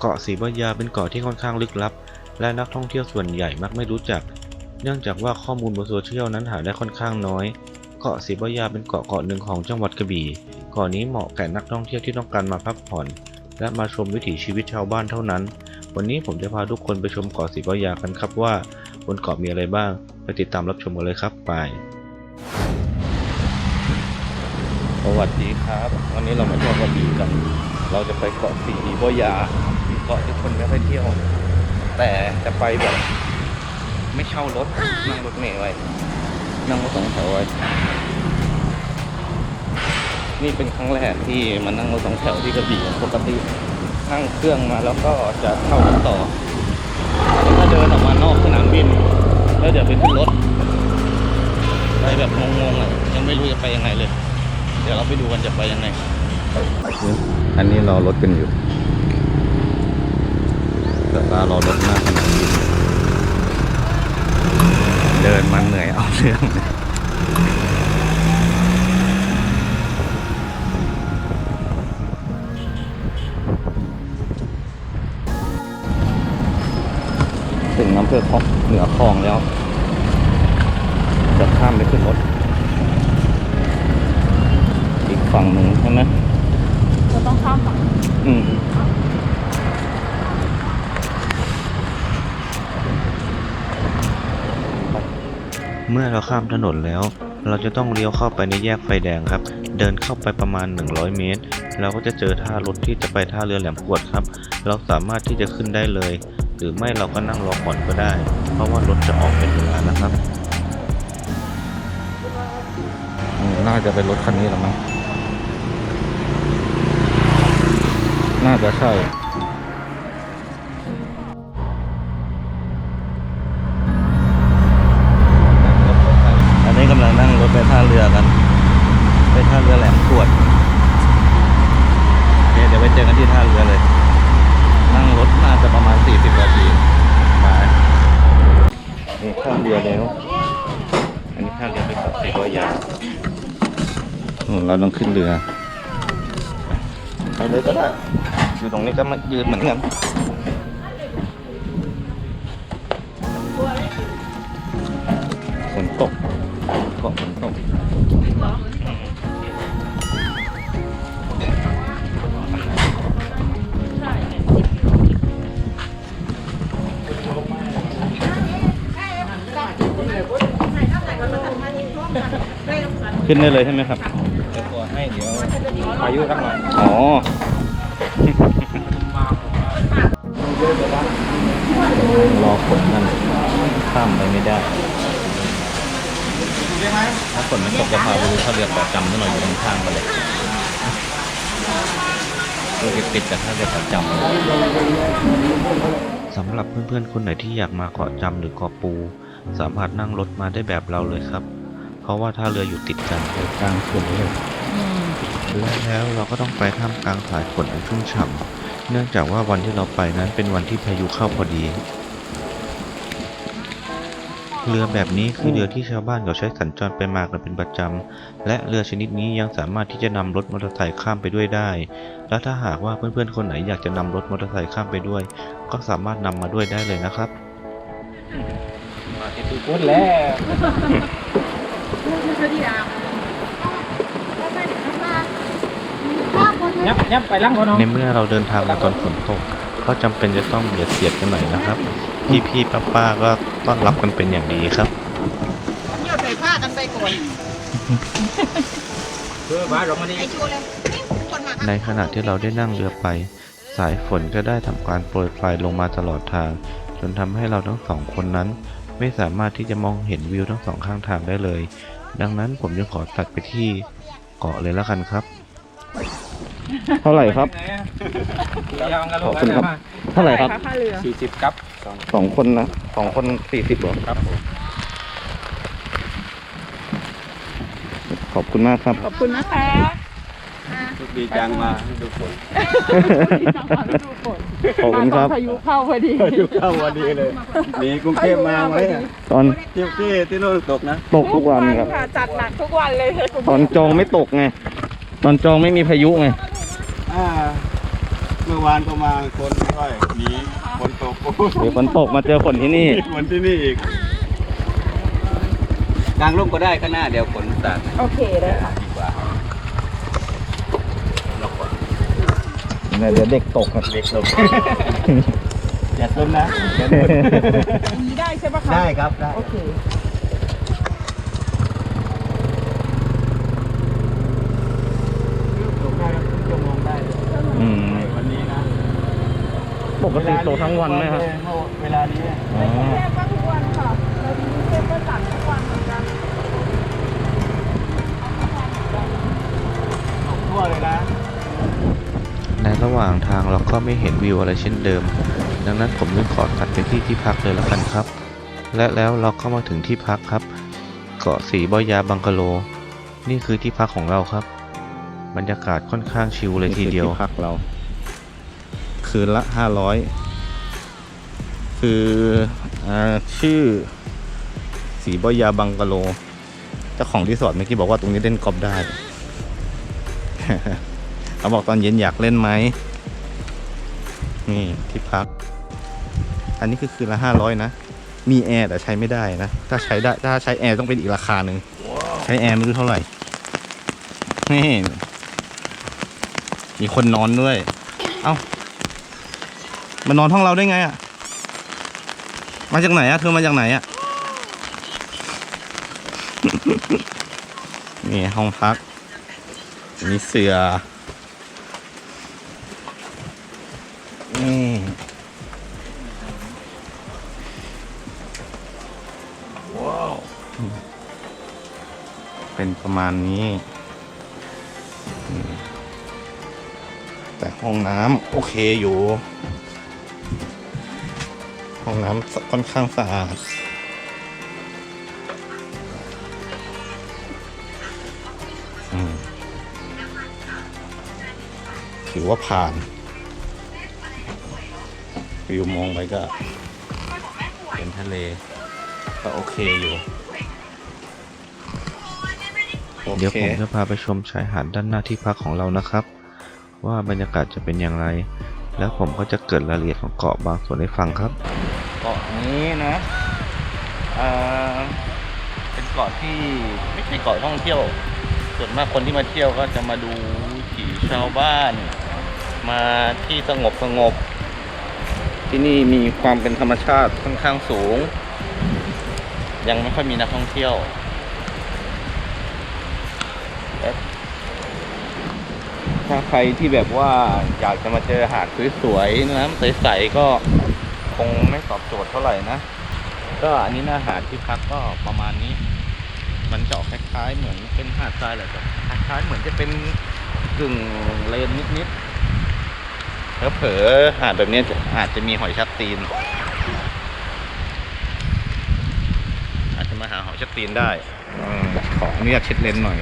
เกาะศรีบยาเป็นเกาะที่ค่อนข้างลึกลับ และนักท่องเที่ยวส่วนใหญ่มักไม่รู้จัก เนื่องจากว่าข้อมูลบนโซเชียลนั้นหาได้ค่อนข้างน้อย เกาะศรีบยาเป็นเกาะเกาะหนึ่งของจังหวัดกระบี่เกาะนี้เหมาะแก่นักท่องเที่ยวที่ต้องการมาพักผ่อน และมาชมวิถีชีวิตชาวบ้านเท่านั้น วันนี้ผมจะพาทุกคนไปชมเกาะศรีบยากันครับว่าบนเกาะมีอะไรบ้าง ไปติดตามรับชมกันเลยครับไปสวัสดีครับ วันนี้เรามาเที่ยวกระบี่กัน เราจะไปเกาะสีบัวยา กาะที่คนไม่ค่อยเที่ยว แต่จะไปแบบ ไม่เช่ารถนั่งรถเมล์ไว้ นั่งรถสองแถวไว้ นี่เป็นครั้งแรกที่มานั่งรถสองแถวที่กระบี่ปกตินั่งเครื่องมาแล้วก็จะเข้ารถต่อแล้วก็เดินออกมานอกสนามบิน แล้วเดี๋ยวไปขึ้นรถไปแบบงงๆอะยังไม่รู้จะไปยังไงเลย เดี๋ยวเราไปดูกันจะไปยังไงอันนี้รอรถกันอยู่ แต่ว่ารอรถหน้าสนามบินเดินมันเหนื่อยเอาเรื่องเลยถึงอำเภอคลองเหนือคลองแล้ว จะข้ามไปขึ้นรถ อีกฝั่งหนึ่งใช่ไหมเราต้องข้ามฝั่งอืม เมื่อเราข้ามถนนแล้ว เราจะต้องเลี้ยวเข้าไปในแยกไฟแดงครับ เดินเข้าไปประมาณ 100 เมตร เราก็จะเจอท่ารถที่จะไปท่าเรือแหลมขวดครับ เราสามารถที่จะขึ้นได้เลย หรือไม่เราก็นั่งรอก่อนก็ได้ เพราะว่ารถจะออกเป็นเวลานะครับน่าจะเป็นรถคันนี้หรือมั้งน่าจะใช่ อันนี้กำลังนั่งรถไปท่าเรือกัน ไปท่าเรือแหลมขวดโอเคเดี๋ยวไปเจอกันที่ท่าเรือเลย นั่งรถน่าจะประมาณ 40นาทีมานี่ท่าเรือแล้ว อันนี้ท่าเรือไปเกาะสีบัวยาอืม เราต้องขึ้นเรือไปเลยก็ได้อยู่ตรงนี้ก็มายืนเหมือนกันฝนตกเกาะฝนตกขึ้นได้เลยใช่ไหมครับเดี๋ยวตัวให้เดี๋ยว อายุตั้งหน่อยอ๋อรอฝนนั่นข้ามไปไม่ได้ ถ้าฝนมันตกจะพาไปดูท่าเรือเกาะจำนิดหน่อยอยู่ตรงข้างกันเลยเรือติดกับท่าเรือเกาะจำสำหรับเพื่อนๆ คนไหนที่อยากมาเกาะจำหรือเกาะปู สามารถนั่งรถมาได้แบบเราเลยครับ เพราะว่าท่าเรืออยู่ติดกันกลางฝนเลย และแล้วเราก็ต้องไปท่ามกลางสายฝนอันชุ่มฉ่ำเนื่องจากว่าวันที่เราไปนั้นเป็นวันที่พายุเข้าพอดี เรือแบบนี้คือเรือที่ชาวบ้านเขาใช้สัญจรไปมากันเป็นประจำ และเรือชนิดนี้ยังสามารถที่จะนำรถมอเตอร์ไซค์ข้ามไปด้วยได้ และถ้าหากว่าเพื่อนๆคนไหนอยากจะนำรถมอเตอร์ไซค์ข้ามไปด้วย ก็สามารถนำมาด้วยได้เลยนะครับ มาที่ตูกุดแล้ว ยับยับไปล้างก่อนเนาะในเมื่อเราเดินทางมาตอนฝนตก ก็จำเป็นจะต้องเบียดเสียดกันหน่อยนะครับ พี่ๆป้าๆก็ต้อนรับกันเป็นอย่างดีครับเที่ยวใส่ผ้ากันไปก่อนเพื่อบ้านเรามานี่ไอชูเลยนี่คนมาในขณะที่เราได้นั่งเรือไป สายฝนก็ได้ทำการโปรยปลายลงมาตลอดทาง จนทำให้เราทั้งสองคนนั้น ไม่สามารถที่จะมองเห็นวิวทั้งสองข้างทางได้เลย ดังนั้นผมจะขอตัดไปที่เกาะเลยแล้วกันครับ เท่าไหร่ครับขอบคุณครับ เท่าไหร่ครับผ้าเรือสี่สิบครับสองคนนะสองคนสี่สิบหรอครับผมขอบคุณมากครับ ขอบคุณนะคะดีจังมาดูฝนขอบคุณครับ พายุเข้าพอดีอยู่เข้าวันดีเลยหนีกรุงเทพมาไหมอะตอนที่ที่ที่โน่นตกนะตกทุกวันครับค่ะจัดหนักทุกวันเลยตอนจองไม่ตกไง ตอนจองไม่มีพายุไง อ่ามื่อวานก็มาคนค่อยหนีฝนตกเดี๋ยวฝนตกมาเจอฝนที่นี่ ฝนที่นี่อีกกลางร่มก็ได้ข้างหน้าเดี๋ยวฝนสาดโอเคได้ค่ะดีกว่าล็อกก่อนเดี๋ยวเด็กตกครับเล็กลงอย่าซนนะเดี๋ยวโดนอันนี้ได้ใช่ปะคะได้ครับได้โอเค ตกได้ครับครึ่งชั่วโมงได้ อืม วันนี้นะ ป กติตกทั้งวันไหมครับเวลานี้อ๋อแค่ก็ทุกวันค่ะแล้วทีนี้เทพก็จัดทุกวันเหมือนกันตกทั่วเลยนะในระหว่างทางเราก็ไม่เห็นวิวอะไรเช่นเดิม ดังนั้นผมจึงขอตัดไปที่ที่พักเลยละกันครับ และแล้วเราก็มาถึงที่พักครับ เกาะสีบอยาบังกะโล นี่คือที่พักของเราครับ บรรยากาศค่อนข้างชิลเลยทีเดียวนี่คือที่พักเรา คืนละห้าร้อยคืออชื่อสีบอยาบังกะโลเจ้าของรีสอร์ทเมื่อกี้บอกว่าตรงนี้เล่นกอล์ฟได้เขาบอกตอนเย็นอยากเล่นไหมนี่ที่พัก อันนี้คือคืนละห้าร้อยนะ มีแอร์แต่ใช้ไม่ได้นะ ถ้าใช้ได้ถ้าใช้แอร์ต้องเป็นอีกราคาหนึ่งใช้แอร์ไม่รู้เท่าไหร่ นี่ มีคนนอนด้วย เอ้า มานอนห้องเราได้ไงอะ มาจากไหนอะ เธอมาจากไหนอะ นี่ห้องพักมีเสือ นี่ว้าว เป็นประมาณนี้อืมแต่ห้องน้ำโอเคอยู่ ห้องน้ำค่อนข้างสะอาดอืมถือว่าผ่านวิวมองไปก็เป็นทะเล ก็โอเคอยู่โอเดี๋ยวเคผมจะพาไปชมชายหาดด้านหน้าที่พักของเรานะครับ ว่าบรรยากาศจะเป็นอย่างไร แล้วผมก็จะเกริดรายละเอียดของเกาะบางส่วนให้ฟังครับ เกาะนี้นะเป็นเกาะที่ไม่ใช่เกาะท่องเที่ยว ส่วนมากคนที่มาเที่ยวก็จะมาดูวิถีชาวบ้าน มาที่สงบสงบ ที่นี่มีความเป็นธรรมชาติค่อนข้างสูง ยังไม่ค่อยมีนักท่องเที่ยวถ้าใครที่แบบว่าอยากจะมาเจอหาดสวยๆน้ำใสๆก็ งไม่ตอบโจทย์เท่าไหร่นะ ก็อันนี้หน้าหาดที่พักก็ประมาณนี้ มันจะออกคล้ายๆ เหมือนเป็นหาดทรายแหละแต่คล้ายๆเหมือนจะเป็นกึ่งเลนนิดๆแล้วเผลอหาดแบบนี้อาจจะมีหอยชักตีน อาจจะมาหาหอยชักตีนได้ขออนุญาตเช็ดเลนหน่อย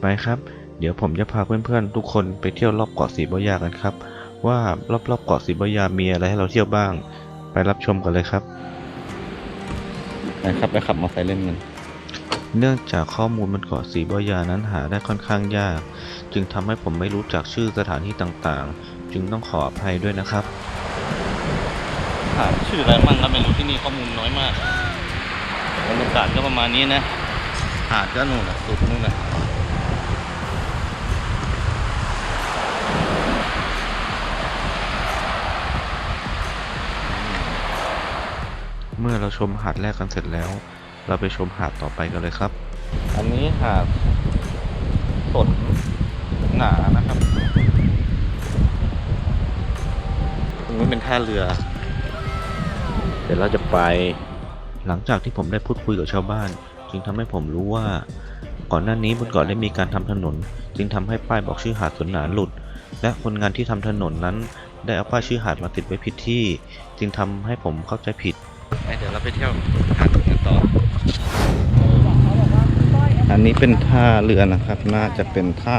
ไปครับ เดี๋ยวผมจะพาเพื่อนๆทุกคนไปเที่ยวรอบเกาะสีบอยากันครับ ว่ารอบๆเกาะสีบอยามีอะไรให้เราเที่ยวบ้าง ไปรับชมกันเลยครับนะครับไปขับมอเตอร์ไซค์เล่นกันเนื่องจากข้อมูลบนเกาะสีบอยานั้นหาได้ค่อนข้างยาก จึงทำให้ผมไม่รู้จักชื่อสถานที่ต่างๆ จึงต้องขออภัยด้วยนะครับหาดชื่ออะไรมั่งก็ไม่รู้ที่นี่ข้อมูลน้อยมากบรรยากาศก็ประมาณนี้นะหาดก็นู่นน่ะสุดนู่นน่ะ มื่อเราชมหาดแรกกันเสร็จแล้ว เราไปชมหาดต่อไปกันเลยครับ อันนี้หาดสดหนานะครับตรงนี้เป็นท่าเรือ เดี๋ยวเราจะไป หลังจากที่ผมได้พูดคุยกับชาวบ้าน จึงทำให้ผมรู้ว่า ก่อนหน้านี้บนเกาะได้มีการทำถนน จึงทำให้ป้ายบอกชื่อหาดสวนหนานหลุด และคนงานที่ทำถนนนั้น ได้เอาป้ายชื่อหาดมาติดไว้ผิดที่ จึงทำให้ผมเข้าใจผิด เดี๋ยวเราไปเที่ยวหาดกันต่อ อันนี้เป็นท่าเรือนะครับ น่าจะเป็นท่า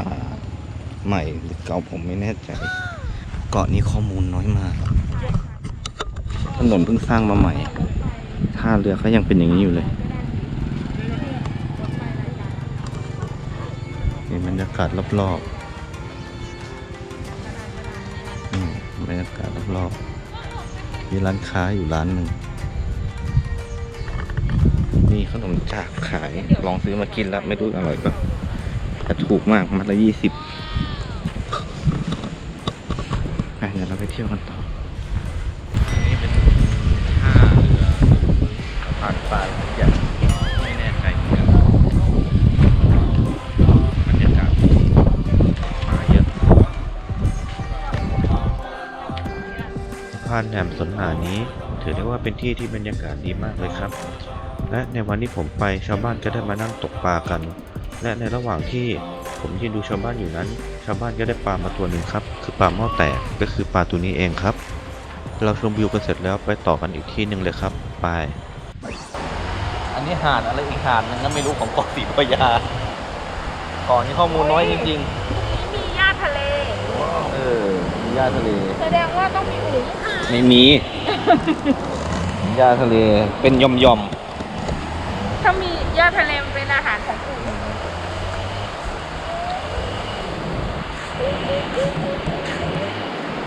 ใหม่หรือเก่าผมไม่แน่ใจ เกาะนี้ข้อมูลน้อยมาก ถนนเพิ่งสร้างมาใหม่ ท่าเรือเขายังเป็นอย่างนี้อยู่เลยนี่บรรยากาศรอบอืมบรรยากาศรอบๆมีร้านค้าอยู่ร้านหนึ่ง นมจากขาย ลองซื้อมากินแล้ว ไม่รู้อร่อยปะแต่ถูกมากมัดละยี่สิบเดี๋ยวเราไปเที่ยวกันต่อ นี่เป็นท่าเรือสะพานทรายอย่างไม่แน่ใจเหมือนกันบรรยากาศมาเยอะสะพานแหลมสนหานี้ ถือได้ว่าเป็นที่ที่บรรยากาศดีมากเลยครับ และในวันที่ผมไปชาวบ้านก็ได้มานั่งตกปลากัน และในระหว่างที่ผมยืนดูชาวบ้านอยู่นั้น ชาวบ้านก็ได้ปลามาตัวหนึ่งครับ คือปลาหม้อแตกก็คือปลาตัวนี้เองครับ เราชมวิวกันเสร็จแล้วไปต่อกันอีกที่หนึ่งเลยครับ ไปอันนี้หาดอะไรอีกหาดหนึงก็ไม่รู้ของเกาะสีพระยาเกาะนี้ข้อมูลน้อยจริงมีหญ้าทะเล ๆ เออมีหญ้าทะเล แสดงว่าต้องมีอุ๋งไม่มี หญ้าทะเล เป็นย่อมย่อมถ้ามี หญ้าทะเลมันเป็นอาหารของอุ๋งๆ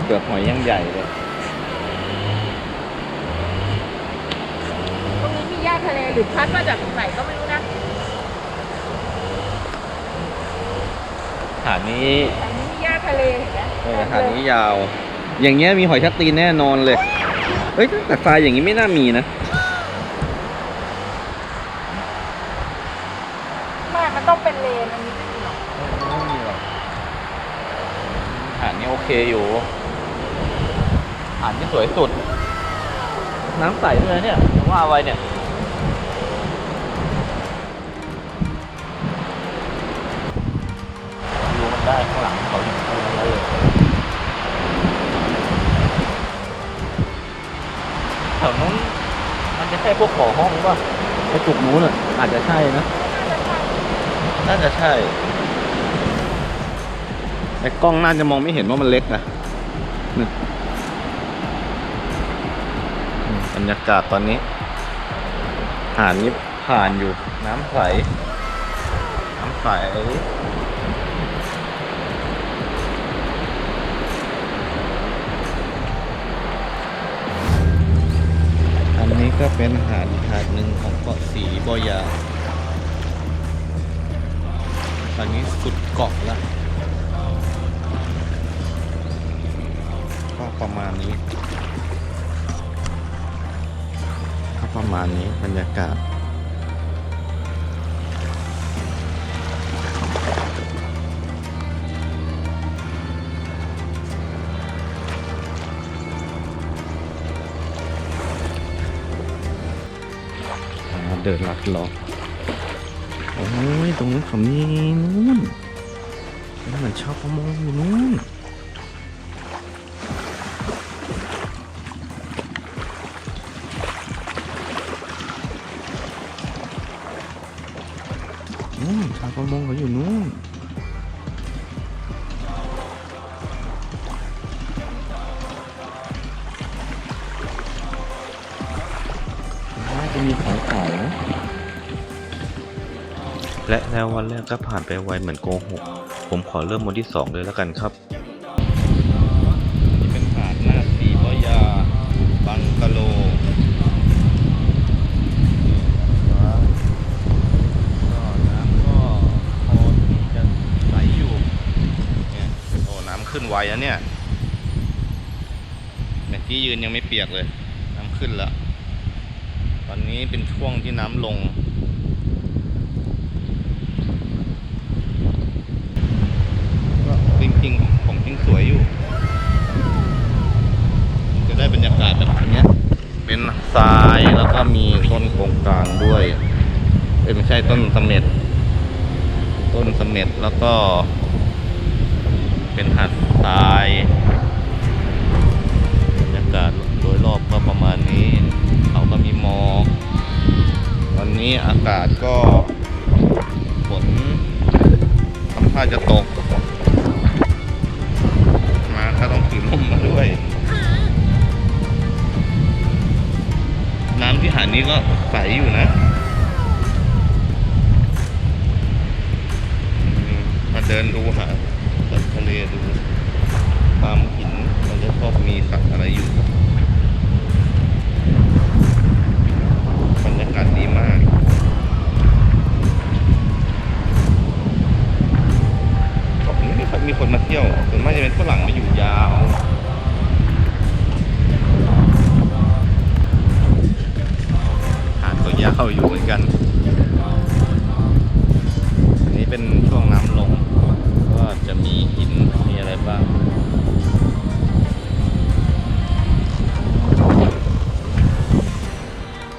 เปลือกหอยยังใหญ่เลยตรงนี้มีหญ้าทะเลหรือพัดมาจากตรงไหนก็ไม่รู้นะหาดนี้แต่นี้มีหญ้าทะเลเห็นไหมเออหาดนี้ยาว อย่างเงี้ยมีหอยชักตีนแน่นอนเลยเฮ้ยแต่ทรายอย่างนี้ไม่น่ามีนะ หาดนี้สวยสุดน้ำใสเลยเนี่ยผมว่าไว้เนี่ย ดูมันได้ข้างหลังเขาอยู่ข้างหลังเลยแถวนู้นมันจะใช่พวกขอห้องป่ะไอ้จุกนู้นอะอาจจะใช่นะ น่าจะใช่ไอ้กล้องน่าจะมองไม่เห็นว่ามันเล็กนะนี่อืมบรร ยากาศตอนนี้หาดนี้ผ่านอยู่น้ำใส น้ำใสอันนี้ก็เป็นหาดอีกหาดหนึ่งของเกาะสีบอยาตอนนี้สุดเกาะแล้วก็ประมาณนี้ ประมาณนี้บรรยากาศ เดินลัดเลอโอ้ย ตรงนู้นเขามีนู้นนี่มันชอบประมงอยู่นู้น นู่นชาวประมงเขาอยู่นู่นน่าจะมีของขายนะและแล้ววันแรกก็ผ่านไปไวเหมือนโกหก ผมขอเริ่มวันที่สองเลยแล้วกันครับ นี่เป็นหาดหน้าสีบอยา บังกะโลก็น้ำก็พอที่จะไหลอยู่เนี่ยโอ้ น้ำขึ้นไวอะเนี่ยเนี่ยที่ยืนยังไม่เปียกเลย น้ำขึ้นแล้วตอนนี้เป็นช่วงที่น้ำลง ก็จริงๆของจริงสวยอยู่ จะได้บรรยากาศแบบนี้เป็นทรายแล้วก็มีต้นโกงกลางด้วย ไม่ใช่ต้นสม็ดต้นเสม็ดแล้วก็ เป็นหาดทรายบรรยากาศโดยรอบก็ประมาณนี้ เขาก็มีหมอกวันนี้อากาศก็ฝนทำท่าจะตก มาก็ต้องถือร่มมาด้วย น้ำที่หาดนี้ก็ใสอยู่นะมาเดินดูหาด เลดูตามหินมันจะชอบมีสัตว์อะไรอยู่บรรยากาศดีมากก็ไม่ค่อยมีคนมาเที่ยวส่วนมากจะเป็นฝรั่งมาอยู่ยาวหาดก็ยาวอยู่เหมือนกันอันนี้เป็นช่วงน้ำลงก็จะมีหินันบ้าง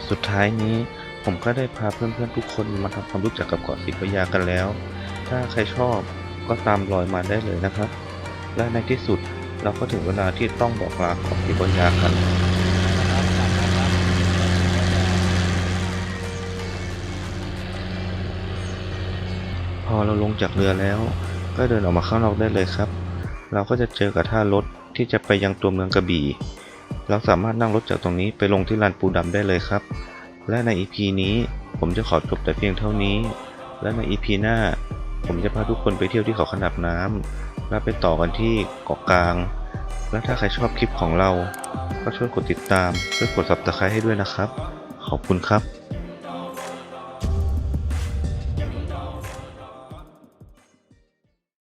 สุดท้ายนี้ผมก็ได้พาเพื่อนๆทุกคนมาทำความรู้จักกับเกาะสีพยากันแล้ว ถ้าใครชอบก็ตามรอยมาได้เลยนะครับ และในที่สุดเราก็ถึงเวลาที่ต้องบอกลาเกาะสีพยากันพอเราลงจากเรือแล้ว ก็เดินออกมาข้างนอกได้เลยครับ เราก็จะเจอกับท่ารถที่จะไปยังตัวเมืองกระบี่ เราสามารถนั่งรถจากตรงนี้ไปลงที่ลานปูดำได้เลยครับ และใน EP นี้ผมจะขอจบแต่เพียงเท่านี้ และใน EP หน้า ผมจะพาทุกคนไปเที่ยวที่เขาขนาบน้ำและไปต่อกันที่เกาะกลาง และถ้าใครชอบคลิปของเรา ก็ช่วยกดติดตามช่วยกด subscribe ให้ด้วยนะครับ ขอบคุณครับ